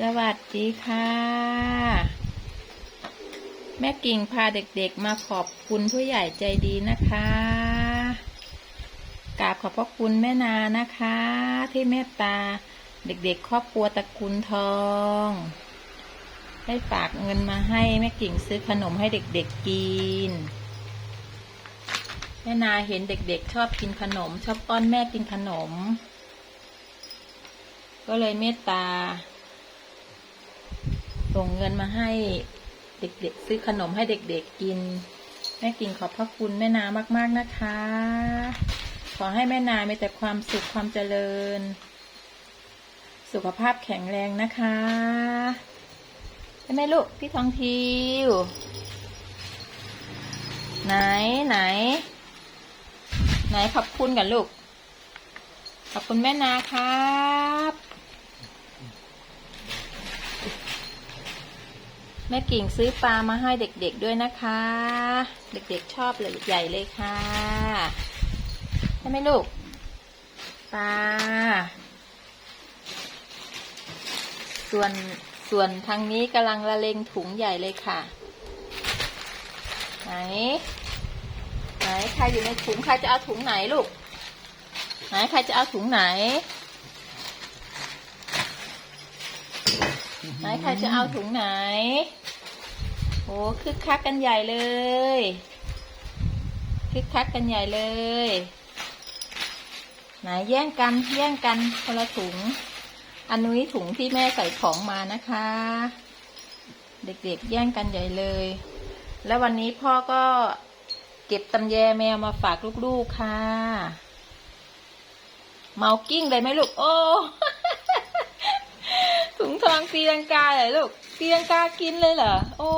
สวัสดีค่ะ แม่กิ่งพาเด็กๆมาขอบคุณผู้ใหญ่ใจดีนะคะกราบขอบพระคุณแม่นานะคะ ที่เมตตาเด็กๆ ครอบครัวตระกูลทอง ได้ฝากเงินมาให้แม่กิ่งซื้อขนมให้เด็กๆกิน แม่นาเห็นเด็กๆ ชอบกินขนม ชอบป้อนแม่กินขนม ก็เลยเมตตา ส่งเงินมาให้เด็กๆ ซื้อขนมให้เด็กๆกิน แม่กิ่งขอบพระคุณแม่นามากๆนะคะ ขอให้แม่นามีแต่ความสุขความเจริญ สุขภาพแข็งแรงนะคะใช่ไหมลูกพี่ทองทิว ไหนไหน ไหนขอบคุณกันลูก ขอบคุณแม่นาครับ ม่กิ่งซื้อปลามาให้เด็กๆด้วยนะคะ เด็กๆชอบเลยใหญ่เลยค่ะใช่ไหมลูกปลาส่วนส่วนทางนี้กำลังละเลงถุงใหญ่เลยค่ะ ไหน ไหนใครอยู่ในถุงใครจะเอาถุงไหนลูก ไหนใครจะเอาถุงไหนไหนใครจะเอาถุงไหน อ้คึกคักกันใหญ่เลยคึกคักกันใหญ่เลยไหนแย่งกันแย่งกันคนละถุง อันนี้ถุงที่แม่ใส่ของมานะคะ เด็กๆแย่งกันใหญ่เลย แล้ววันนี้พ่อก็เก็บตำแยแมวมาฝากลูกๆค่ะ เมากิ้งเลยไหมลูกโอ้ ถุงทองตีลังกาเหรอลูก ตีลังกากินเลยเหรอ โอ้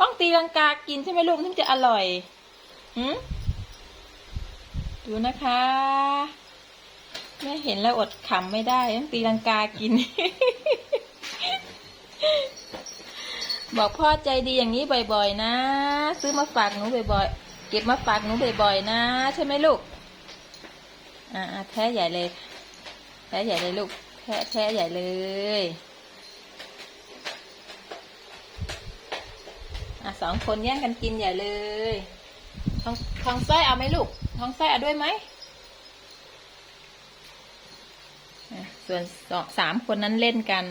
ต้องตีลังกากินใช่ไหมลูกถึงจะอร่อยหืมดูนะคะแม่เห็นแล้วอดขำไม่ได้ต้องตีลังกากิน บอกพ่อใจดีอย่างนี้บ่อย ๆ นะ ซื้อมาฝากหนูบ่อยๆ เก็บมาฝากหนูบ่อยๆ นะ ใช่ไหมลูก อ่าแท้ใหญ่เลย แท้ใหญ่เลยลูก แท้แท้ใหญ่เลยอะสองคนแย่งกันกินใหญ่เลยทองทองสร้อยเอาไหมลูกทองสร้อยเอาด้วยไหมส่วนสองสามคนนั้นเล่นกัน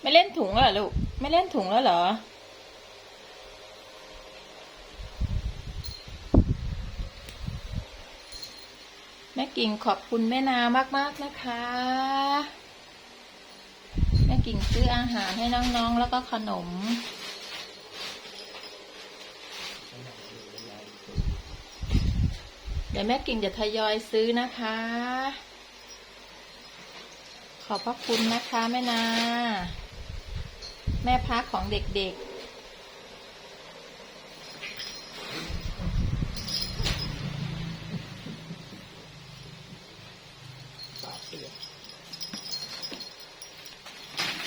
ไม่เล่นถุงแล้วลูก ไม่เล่นถุงแล้วเหรอ กิ่งขอบคุณแม่นามากๆนะคะ แม่กิ่งซื้ออาหารให้น้องๆ แล้วก็ขนม เดี๋ยวแม่กิ่งจะทยอยซื้อนะคะ ขอบพระคุณนะคะแม่นา แม่พักของเด็กๆ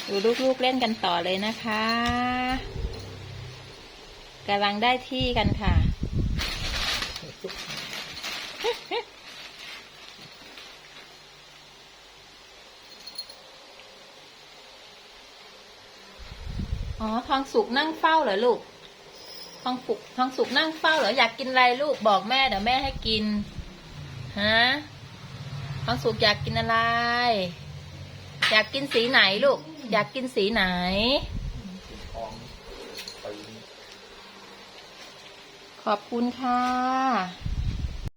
ดูลูกๆเล่นกันต่อเลยนะคะกำลังได้ที่กันค่ะ อ๋อ ทองสุกนั่งเฝ้าเหรอลูก ทองสุกทองสุกนั่งเฝ้าเหรออยากกินอะไรลูกบอกแม่เดี๋ยวแม่ให้กิน ฮะ ทองสุกอยากกินอะไร อยากกินสีไหนลูก อยากกินสีไหน ของไปขอบคุณค่ะ